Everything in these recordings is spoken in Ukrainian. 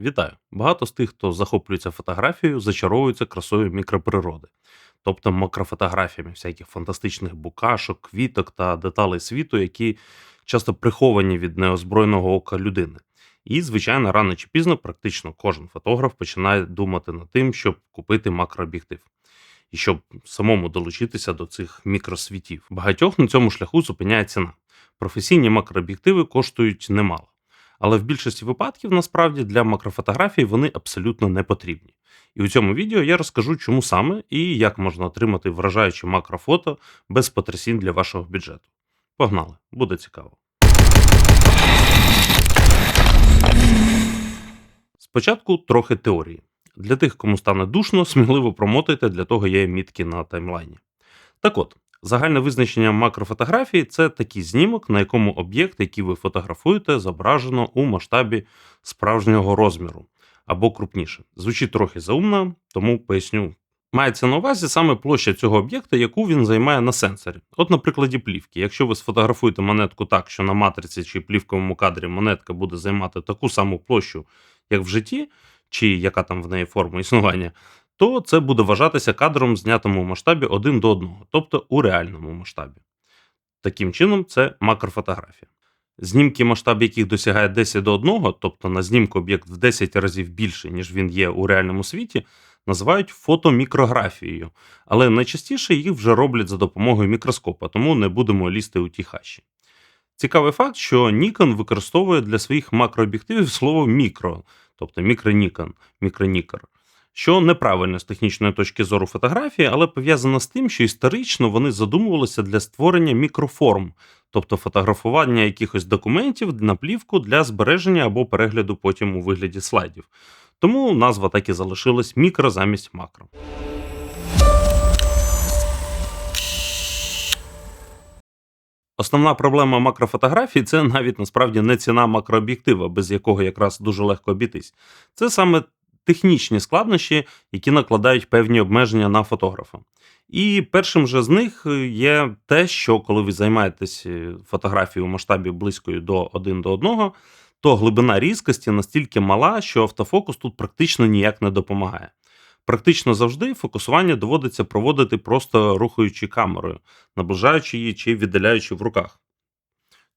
Вітаю! Багато з тих, хто захоплюється фотографією, зачаровуються красою мікроприроди, тобто макрофотографіями всяких фантастичних букашок, квіток та деталей світу, які часто приховані від неозброєного ока людини. І, звичайно, рано чи пізно практично кожен фотограф починає думати над тим, щоб купити макрооб'єктив. І щоб самому долучитися до цих мікросвітів. Багатьох на цьому шляху зупиняє ціна. Професійні макрооб'єктиви коштують немало. Але в більшості випадків насправді для макрофотографій вони абсолютно не потрібні. І у цьому відео я розкажу, чому саме і як можна отримати вражаючі макрофото без потрясінь для вашого бюджету. Погнали, буде цікаво. Спочатку трохи теорії. Для тих, кому стане душно, сміливо промотайте, для того є мітки на таймлайні. Так от, загальне визначення макрофотографії це такий знімок, на якому об'єкт, який ви фотографуєте, зображено у масштабі справжнього розміру або крупніше. Звучить трохи заумно, тому поясню. Мається на увазі саме площа цього об'єкта, яку він займає на сенсорі. От, на прикладі плівки. Якщо ви сфотографуєте монетку так, що на матриці чи плівковому кадрі монетка буде займати таку саму площу, як в житті, чи яка там в неї форма існування, то це буде вважатися кадром, знятим у масштабі 1 до 1, тобто у реальному масштабі. Таким чином, це макрофотографія. Знімки, масштаб яких досягає 10 до 1, тобто на знімку об'єкт в 10 разів більший, ніж він є у реальному світі, називають фотомікрографією, але найчастіше їх вже роблять за допомогою мікроскопа, тому не будемо лізти у ті хащі. Цікавий факт, що Nikon використовує для своїх макрооб'єктивів слово мікро, тобто мікронікон, мікронікер, що неправильно з технічної точки зору фотографії, але пов'язано з тим, що історично вони задумувалися для створення мікроформ, тобто фотографування якихось документів на плівку для збереження або перегляду потім у вигляді слайдів. Тому назва так і залишилась мікро замість макро. Основна проблема макрофотографії це навіть насправді не ціна макрооб'єктива, без якого якраз дуже легко обійтись. Це саме технічні складнощі, які накладають певні обмеження на фотографа. І першим же з них є те, що коли ви займаєтесь фотографією у масштабі близькою до 1 до 1, то глибина різкості настільки мала, що автофокус тут практично ніяк не допомагає. Практично завжди фокусування доводиться проводити просто рухаючи камерою, наближаючи її чи віддаляючи в руках,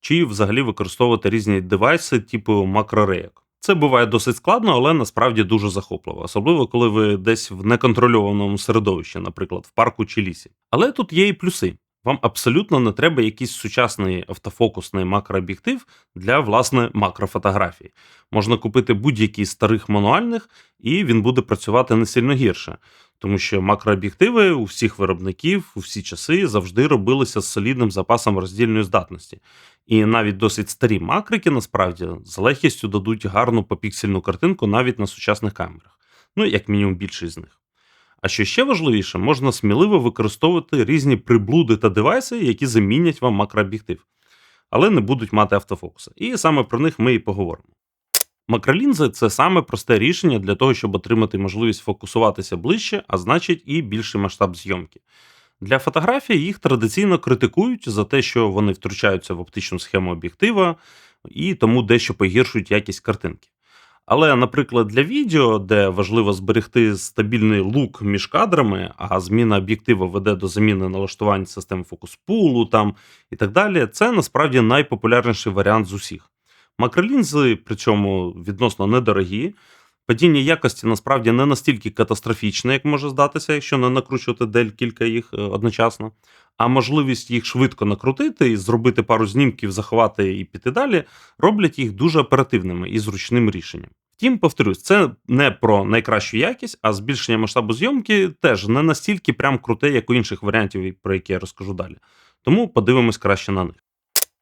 чи взагалі використовувати різні девайси, типу макрорейок. Це буває досить складно, але насправді дуже захопливо, особливо коли ви десь в неконтрольованому середовищі, наприклад, в парку чи лісі. Але тут є і плюси. Вам абсолютно не треба якийсь сучасний автофокусний макрооб'єктив для власне макрофотографії. Можна купити будь-який старих мануальних, і він буде працювати не сильно гірше, тому що макрооб'єктиви у всіх виробників у всі часи завжди робилися з солідним запасом роздільної здатності. І навіть досить старі макрики насправді з легкістю дадуть гарну попіксельну картинку навіть на сучасних камерах, ну як мінімум більшість з них. А що ще важливіше, можна сміливо використовувати різні приблуди та девайси, які замінять вам макрооб'єктив, але не будуть мати автофокуса. І саме про них ми і поговоримо. Макролінзи це саме просте рішення для того, щоб отримати можливість фокусуватися ближче, а значить і більший масштаб зйомки. Для фотографії їх традиційно критикують за те, що вони втручаються в оптичну схему об'єктива і тому дещо погіршують якість картинки. Але, наприклад, для відео, де важливо зберегти стабільний лук між кадрами, а зміна об'єктива веде до заміни налаштувань систем фокус-пулу там і так далі, це насправді найпопулярніший варіант з усіх. Макролінзи, причому відносно недорогі. Падіння якості насправді не настільки катастрофічне, як може здатися, якщо не накручувати декілька їх е, одночасно. А можливість їх швидко накрутити і зробити пару знімків, заховати і піти далі, роблять їх дуже оперативними і зручним рішенням. Втім, повторюсь, це не про найкращу якість, а збільшення масштабу зйомки теж не настільки прям круте, як у інших варіантів, про які я розкажу далі. Тому подивимось краще на них.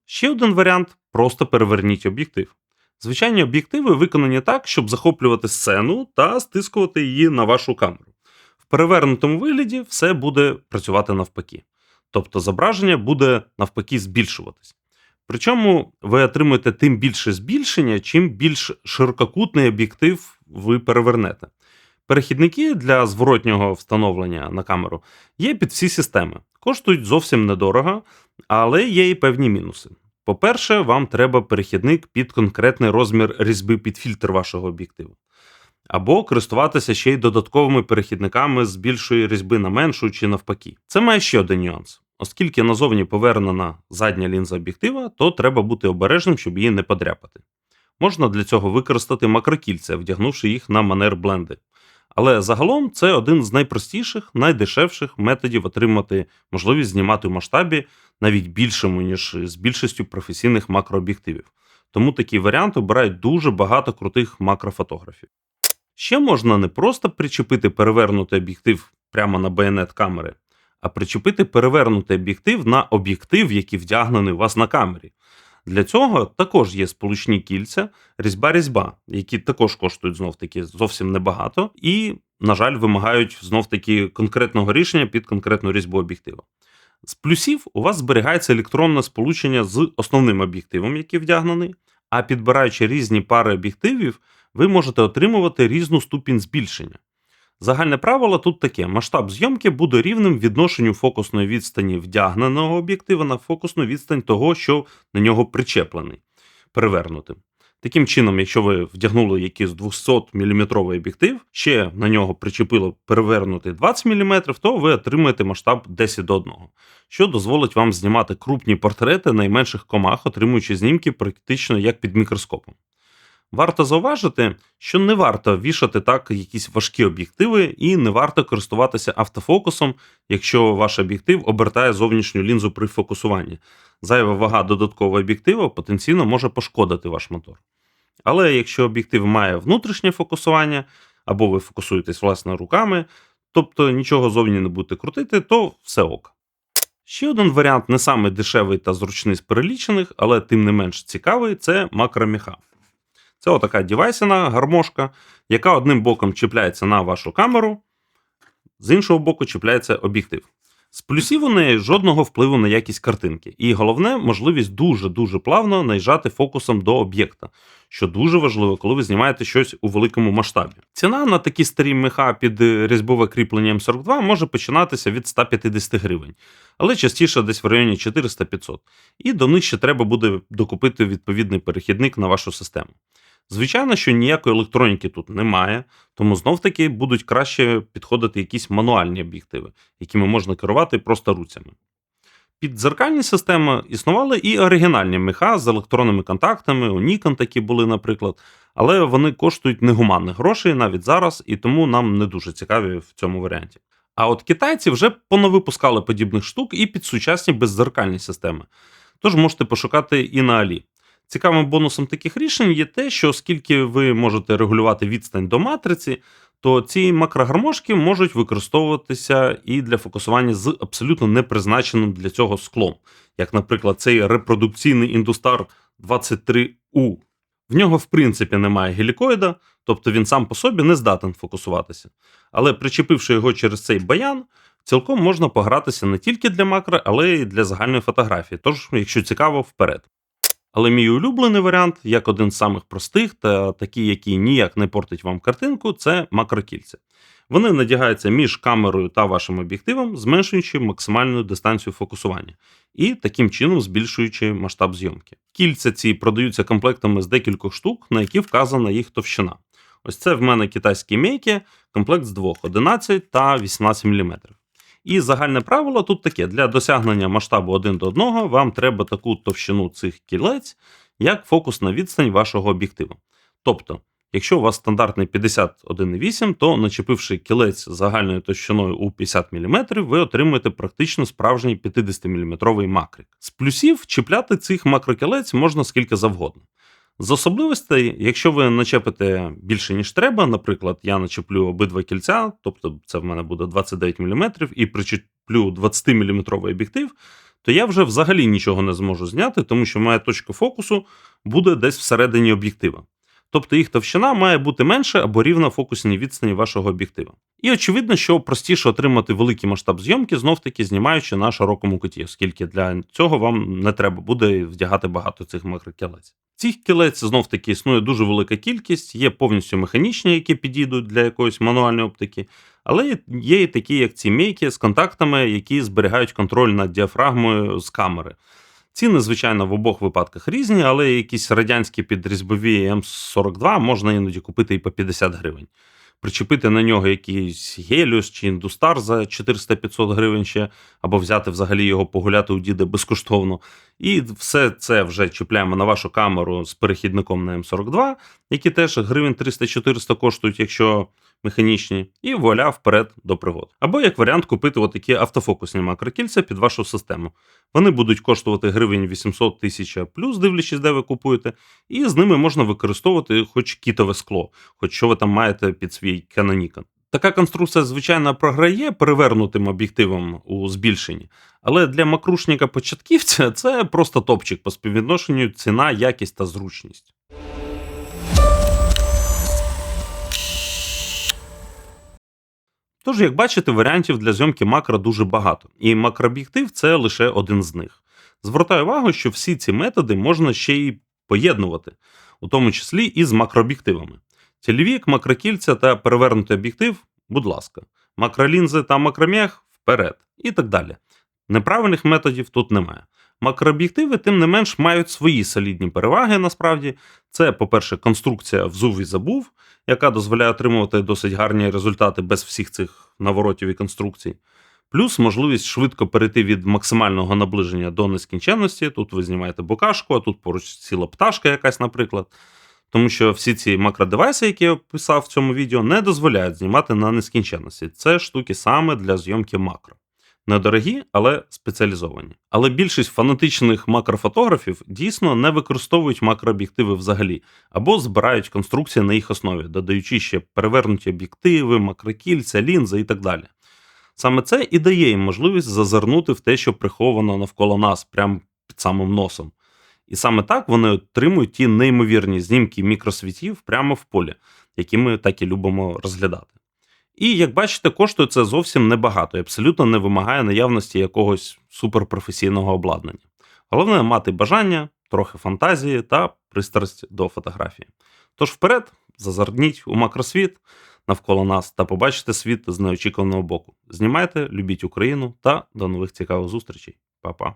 Ще один варіант просто переверніть об'єктив. Звичайні об'єктиви виконані так, щоб захоплювати сцену та стискувати її на вашу камеру. В перевернутому вигляді все буде працювати навпаки. Тобто зображення буде навпаки збільшуватись. Причому ви отримуєте тим більше збільшення, чим більш ширококутний об'єктив ви перевернете. Перехідники для зворотнього встановлення на камеру є під всі системи, коштують зовсім недорого, але є і певні мінуси. По-перше, вам треба перехідник під конкретний розмір різьби під фільтр вашого об'єктиву. або користуватися ще й додатковими перехідниками з більшої різьби на меншу чи навпаки. Це має ще один нюанс. Оскільки назовні повернена задня лінза об'єктива, то треба бути обережним, щоб її не подряпати. Можна для цього використати макрокільця, вдягнувши їх на манер бленди. Але загалом це один з найпростіших, найдешевших методів отримати можливість знімати в масштабі навіть більшому, ніж з більшістю професійних макрооб'єктивів. Тому такий варіант обирають дуже багато крутих макрофотографів. Ще можна не просто причепити перевернутий об'єктив прямо на байонет камери, а причепити перевернутий об'єктив на об'єктив, який вдягнений у вас на камері. Для цього також є сполучні кільця, різьба-різьба, які також коштують знов таки зовсім небагато, і, на жаль, вимагають знов таки конкретного рішення під конкретну різьбу об'єктива. З плюсів у вас зберігається електронне сполучення з основним об'єктивом, який вдягнений, а підбираючи різні пари об'єктивів, ви можете отримувати різну ступінь збільшення. Загальне правило тут таке: масштаб зйомки буде рівним відношенню фокусної відстані вдягненого об'єктива на фокусну відстань того, що на нього причеплений, перевернутим. Таким чином, якщо ви вдягнули якийсь 200 мм об'єктив, ще на нього причепило перевернутий 20 мм, то ви отримаєте масштаб 10 до 1, що дозволить вам знімати крупні портрети найменших комах, отримуючи знімки практично як під мікроскопом. Варто зауважити, що не варто вішати так якісь важкі об'єктиви, і не варто користуватися автофокусом, якщо ваш об'єктив обертає зовнішню лінзу при фокусуванні. Зайва вага додаткового об'єктива потенційно може пошкодити ваш мотор. Але якщо об'єктив має внутрішнє фокусування, або ви фокусуєтесь власне руками, тобто нічого зовні не будете крутити, то все ок. Ще один варіант, не самий дешевий та зручний з перелічених, але тим не менш цікавий це макроміха. Це отака дівайсена гармошка, яка одним боком чіпляється на вашу камеру, з іншого боку чіпляється об'єктив. З плюсів у неї жодного впливу на якість картинки. І головне, можливість дуже-дуже плавно наїжджати фокусом до об'єкта, що дуже важливо, коли ви знімаєте щось у великому масштабі. Ціна на такі старі меха під різьбове кріплення М42 може починатися від 150 гривень, але частіше десь в районі 400-500. І до них ще треба буде докупити відповідний перехідник на вашу систему. Звичайно, що ніякої електроніки тут немає, тому знов-таки будуть краще підходити якісь мануальні об'єктиви, якими можна керувати просто руцями. Під дзеркальні системи існували і оригінальні меха з електронними контактами, у Nikon такі були, наприклад, але вони коштують негуманних грошей навіть зараз, і тому нам не дуже цікаві в цьому варіанті. А от китайці вже понавипускали подібних штук і під сучасні беззеркальні системи. Тож можете пошукати і на Алі. Цікавим бонусом таких рішень є те, що оскільки ви можете регулювати відстань до матриці, то ці макрогармошки можуть використовуватися і для фокусування з абсолютно непризначеним для цього склом, як, наприклад, цей репродукційний індустар 23U. В нього, в принципі, немає гелікоїда, тобто він сам по собі не здатен фокусуватися. Але причепивши його через цей баян, цілком можна погратися не тільки для макро, але й для загальної фотографії. Тож, якщо цікаво, вперед. Але мій улюблений варіант, як один з самих простих, та такий, який ніяк не портить вам картинку, це макрокільця. Вони надягаються між камерою та вашим об'єктивом, зменшуючи максимальну дистанцію фокусування і таким чином збільшуючи масштаб зйомки. Кільця ці продаються комплектами з декількох штук, на які вказана їх товщина. Ось це в мене китайські мейки, комплект з двох 11 та 18 мм. І загальне правило тут таке: для досягнення масштабу 1 до 1 вам треба таку товщину цих кілець, як фокусна відстань вашого об'єктиву. Тобто, якщо у вас стандартний 51,8, то начепивши кілець загальною товщиною у 50 мм, ви отримуєте практично справжній 50-мм макрик. З плюсів чіпляти цих макрокілець можна скільки завгодно. З особливостей, якщо ви начепите більше, ніж треба, наприклад, я начеплю обидва кільця, тобто це в мене буде 29 мм, і причеплю 20-мм об'єктив, то я вже взагалі нічого не зможу зняти, тому що моя точка фокусу буде десь всередині об'єктива. Тобто їх товщина має бути менше або рівна фокусній відстані вашого об'єктива. І очевидно, що простіше отримати великий масштаб зйомки, знов-таки знімаючи на широкому куті, оскільки для цього вам не треба буде вдягати багато цих макрокілець. Цих кілець знов таки існує дуже велика кількість, є повністю механічні, які підійдуть для якоїсь мануальної оптики, але є і такі, як ці мейки з контактами, які зберігають контроль над діафрагмою з камери. Ціни, звичайно, в обох випадках різні, але якісь радянські підрізьбові М42 можна іноді купити і по 50 гривень. Причепити на нього якийсь Геліус чи індустар за 400-500 гривень ще, або взяти взагалі його погуляти у діда безкоштовно. І все це вже чіпляємо на вашу камеру з перехідником на М42, які теж гривень 300-400 коштують, якщо механічні, і вуаля вперед до пригод. Або як варіант купити отакі автофокусні макрокільця під вашу систему. Вони будуть коштувати гривень 800 тисяч плюс, дивлячись, де ви купуєте, і з ними можна використовувати хоч кітове скло, хоч що ви там маєте під свій Canon Така конструкція, звичайно, програє перевернутим об'єктивом у збільшенні, але для макрушника початківця це просто топчик по співвідношенню ціна, якість та зручність. Тож, як бачите, варіантів для зйомки макро дуже багато, і макрооб'єктив це лише один з них. Звертаю увагу, що всі ці методи можна ще й поєднувати, у тому числі і з макрооб'єктивами. Телевік, макрокільця та перевернутий об'єктив, будь ласка, макролінзи та макромех вперед і так далі. Неправильних методів тут немає. Макрооб'єктиви, тим не менш, мають свої солідні переваги насправді. Це, по-перше, конструкція взув і забув, яка дозволяє отримувати досить гарні результати без всіх цих наворотів і конструкцій. Плюс можливість швидко перейти від максимального наближення до нескінченності. Тут ви знімаєте бокашку, а тут поруч ціла пташка якась, наприклад. Тому що всі ці макродевайси, які я описав в цьому відео, не дозволяють знімати на нескінченності. Це штуки саме для зйомки макро. Недорогі, але спеціалізовані. Але більшість фанатичних макрофотографів дійсно не використовують макрооб'єктиви взагалі, або збирають конструкції на їх основі, додаючи ще перевернуті об'єктиви, макрокільця, лінзи і так далі. Саме це і дає їм можливість зазирнути в те, що приховано навколо нас, прямо під самим носом. І саме так вони отримують ті неймовірні знімки мікросвітів прямо в полі, які ми так і любимо розглядати. І як бачите, коштує це зовсім небагато і абсолютно не вимагає наявності якогось суперпрофесійного обладнання. Головне мати бажання, трохи фантазії та пристрасть до фотографії. Тож вперед, зазирніть у макросвіт навколо нас та побачите світ з неочікуваного боку. Знімайте, любіть Україну та до нових цікавих зустрічей. Па-па.